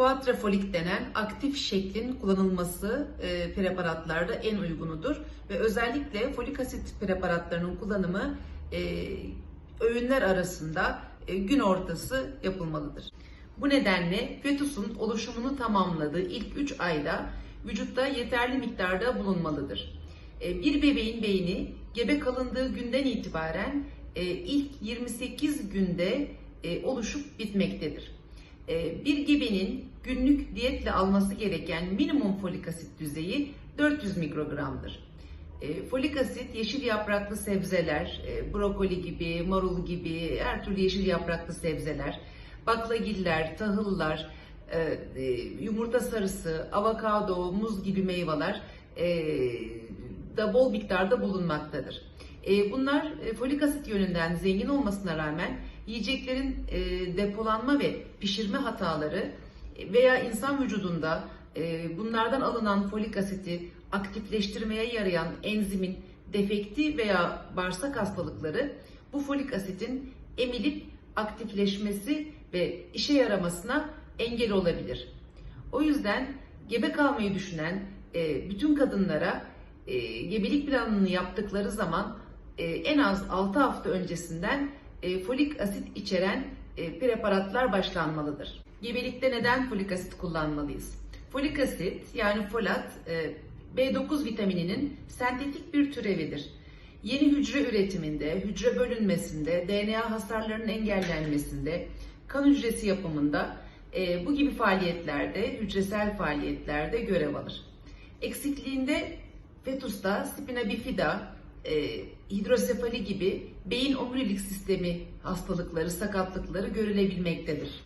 Quadrafolik denen aktif şeklin kullanılması e, preparatlarda en uygunudur ve özellikle folik asit preparatlarının kullanımı e, öğünler arasında e, gün ortası yapılmalıdır. Bu nedenle fetusun oluşumunu tamamladığı ilk 3 ayda vücutta yeterli miktarda bulunmalıdır. E, Bir bebeğin beyni gebe kalındığı günden itibaren e, ilk 28 günde e, oluşup bitmektedir. E, Bir gebenin günlük diyetle alması gereken minimum folik asit düzeyi 400 mikrogramdır. E, Folik asit yeşil yapraklı sebzeler, e, brokoli gibi, marul gibi her türlü yeşil yapraklı sebzeler, baklagiller, tahıllar, yumurta sarısı, avokado, muz gibi meyveler da bol miktarda bulunmaktadır. E, Bunlar e, folik asit yönünden zengin olmasına rağmen yiyeceklerin e, depolanma ve pişirme hataları veya insan vücudunda e, bunlardan alınan folik asiti aktifleştirmeye yarayan enzimin defekti veya bağırsak hastalıkları bu folik asitin emilip aktifleşmesi ve işe yaramasına engel olabilir. O yüzden gebe kalmayı düşünen bütün kadınlara gebelik planını yaptıkları zaman e, en az 6 hafta öncesinden e, folik asit içeren e, preparatlar başlanmalıdır. Gebelikte neden folik asit kullanmalıyız? Folik asit yani folat e, B9 vitamininin sentetik bir türevidir. Yeni hücre üretiminde, hücre bölünmesinde, DNA hasarlarının engellenmesinde, kan hücresi yapımında bu gibi faaliyetlerde, hücresel faaliyetlerde görev alır. Eksikliğinde fetusta spina bifida, e, hidrosefali gibi beyin omurilik sistemi hastalıkları, sakatlıkları görülebilmektedir.